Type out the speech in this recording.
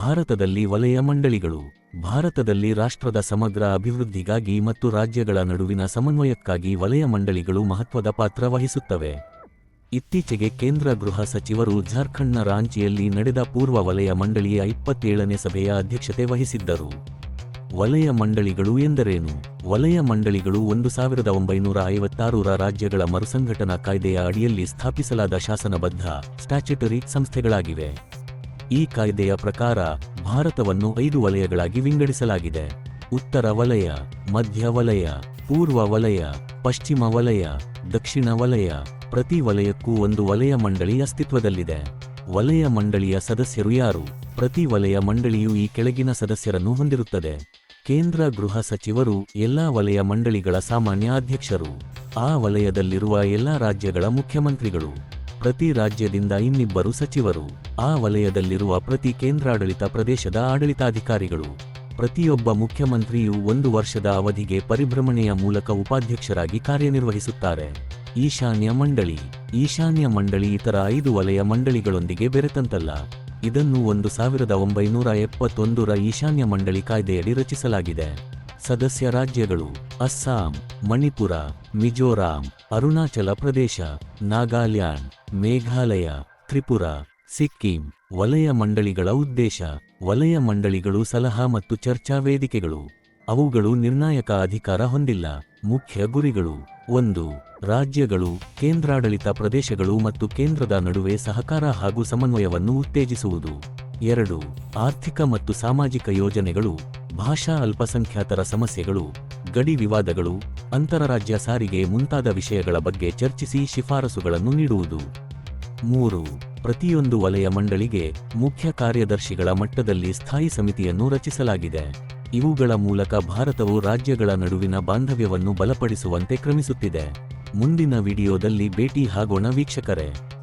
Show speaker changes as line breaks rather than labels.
ಭಾರತದಲ್ಲಿ ವಲಯ ಮಂಡಳಿಗಳು, ಭಾರತದಲ್ಲಿ ರಾಷ್ಟ್ರದ ಸಮಗ್ರ ಅಭಿವೃದ್ಧಿಗಾಗಿ ಮತ್ತು ರಾಜ್ಯಗಳ ನಡುವಿನ ಸಮನ್ವಯಕ್ಕಾಗಿ ವಲಯ ಮಂಡಳಿಗಳು ಮಹತ್ವದ ಪಾತ್ರ ವಹಿಸುತ್ತವೆ. ಇತ್ತೀಚೆಗೆ ಕೇಂದ್ರ ಗೃಹ ಸಚಿವರು ಜಾರ್ಖಂಡ್ನ ರಾಂಚಿಯಲ್ಲಿ ನಡೆದ ಪೂರ್ವ ವಲಯ ಮಂಡಳಿಯ ಇಪ್ಪತ್ತೇಳನೇ ಸಭೆಯ ಅಧ್ಯಕ್ಷತೆ ವಹಿಸಿದ್ದರು. ವಲಯ ಮಂಡಳಿಗಳು ಎಂದರೇನು? ವಲಯ ಮಂಡಳಿಗಳು ಒಂದು ಸಾವಿರದ ಒಂಬೈನೂರ ಐವತ್ತಾರರ ರಾಜ್ಯಗಳ ಮರುಸಂಘಟನಾ ಕಾಯ್ದೆಯ ಅಡಿಯಲ್ಲಿ ಸ್ಥಾಪಿಸಲಾದ ಶಾಸನಬದ್ಧ ಸ್ಟ್ಯಾಚ್ಯುಟರಿ ಸಂಸ್ಥೆಗಳಾಗಿವೆ. ಈ ಕಾಯ್ದೆಯ ಪ್ರಕಾರ ಭಾರತವನ್ನು ಐದು ವಲಯಗಳಾಗಿ ವಿಂಗಡಿಸಲಾಗಿದೆ. ಉತ್ತರ ವಲಯ, ಮಧ್ಯ ವಲಯ, ಪೂರ್ವ ವಲಯ, ಪಶ್ಚಿಮ ವಲಯ, ದಕ್ಷಿಣ ವಲಯ, ಪ್ರತಿ ವಲಯಕ್ಕೂ ಒಂದು ವಲಯ ಮಂಡಳಿ ಅಸ್ತಿತ್ವದಲ್ಲಿದೆ. ವಲಯ ಮಂಡಳಿಯ ಸದಸ್ಯರು ಯಾರು? ಪ್ರತಿ ವಲಯ ಮಂಡಳಿಯು ಈ ಕೆಳಗಿನ ಸದಸ್ಯರನ್ನು ಹೊಂದಿರುತ್ತದೆ. ಕೇಂದ್ರ ಗೃಹ ಸಚಿವರು ಎಲ್ಲಾ ವಲಯ ಮಂಡಳಿಗಳ ಸಾಮಾನ್ಯ ಅಧ್ಯಕ್ಷರು. ಆ ವಲಯದಲ್ಲಿರುವ ಎಲ್ಲಾ ರಾಜ್ಯಗಳ ಮುಖ್ಯಮಂತ್ರಿಗಳು. ಪ್ರತಿ ರಾಜ್ಯದಿಂದ ಇನ್ನಿಬ್ಬರು ಸಚಿವರು ಆ ವಲಯದಲ್ಲಿರುವ ಪ್ರತಿ ಕೇಂದ್ರಾಡಳಿತ ಪ್ರದೇಶದ ಆಡಳಿತಾಧಿಕಾರಿಗಳು. ಪ್ರತಿಯೊಬ್ಬ ಮುಖ್ಯಮಂತ್ರಿಯು ಒಂದು ವರ್ಷದ ಅವಧಿಗೆ ಪರಿಭ್ರಮಣೆಯ ಮೂಲಕ ಉಪಾಧ್ಯಕ್ಷರಾಗಿ ಕಾರ್ಯನಿರ್ವಹಿಸುತ್ತಾರೆ. ಈಶಾನ್ಯ ಮಂಡಳಿ. ಈಶಾನ್ಯ ಮಂಡಳಿ ಇತರ ಐದು ವಲಯ ಮಂಡಳಿಗಳೊಂದಿಗೆ ಬೆರೆತಂತಲ್ಲ. ಇದನ್ನು ಒಂದು ಸಾವಿರದ ಒಂಬೈನೂರ ಎಪ್ಪತ್ತೊಂದರ ಈಶಾನ್ಯ ಮಂಡಳಿ ಕಾಯ್ದೆಯಡಿ ರಚಿಸಲಾಗಿದೆ. ಸದಸ್ಯ ರಾಜ್ಯಗಳು ಅಸ್ಸಾಂ, ಮಣಿಪುರ, ಮಿಜೋರಾಂ, ಅರುಣಾಚಲ ಪ್ರದೇಶ, ನಾಗಾಲ್ಯಾಂಡ್, ಮೇಘಾಲಯ, ತ್ರಿಪುರ, ಸಿಕ್ಕಿಂ, ವಲಯ ಮಂಡಳಿಗಳ ಉದ್ದೇಶ, ವಲಯ ಮಂಡಳಿಗಳು ಸಲಹಾ ಮತ್ತು ಚರ್ಚಾ ವೇದಿಕೆಗಳು. ಅವುಗಳು ನಿರ್ಣಾಯಕ ಅಧಿಕಾರ ಹೊಂದಿಲ್ಲ. ಮುಖ್ಯ ಗುರಿಗಳು. ಒಂದು, ರಾಜ್ಯಗಳು, ಕೇಂದ್ರಾಡಳಿತ ಪ್ರದೇಶಗಳು ಮತ್ತು ಕೇಂದ್ರದ ನಡುವೆ ಸಹಕಾರ ಹಾಗೂ ಸಮನ್ವಯವನ್ನು ಉತ್ತೇಜಿಸುವುದು. ಎರಡು, ಆರ್ಥಿಕ ಮತ್ತು ಸಾಮಾಜಿಕ ಯೋಜನೆಗಳು. ಭಾಷಾ ಅಲ್ಪಸಂಖ್ಯಾತರ ಸಮಸ್ಯೆಗಳು, ಗಡಿ ವಿವಾದಗಳು, ಅಂತರರಾಜ್ಯ ಸಾರಿಗೆ ಮುಂತಾದ ವಿಷಯಗಳ ಬಗ್ಗೆ ಚರ್ಚಿಸಿ ಶಿಫಾರಸುಗಳನ್ನು ನೀಡುವುದು. ಮೂರು, ಪ್ರತಿಯೊಂದು ವಲಯ ಮಂಡಳಿಗೆ ಮುಖ್ಯ ಕಾರ್ಯದರ್ಶಿಗಳ ಮಟ್ಟದಲ್ಲಿ ಸ್ಥಾಯಿ ಸಮಿತಿಯನ್ನು ರಚಿಸಲಾಗಿದೆ. ಇವುಗಳ ಮೂಲಕ ಭಾರತವು ರಾಜ್ಯಗಳ ನಡುವಿನ ಬಾಂಧವ್ಯವನ್ನು ಬಲಪಡಿಸುವಂತೆ ಕ್ರಮಿಸುತ್ತಿದೆ. ಮುಂದಿನ ವಿಡಿಯೋದಲ್ಲಿ ಭೇಟಿ ಆಗೋಣ ವೀಕ್ಷಕರೇ.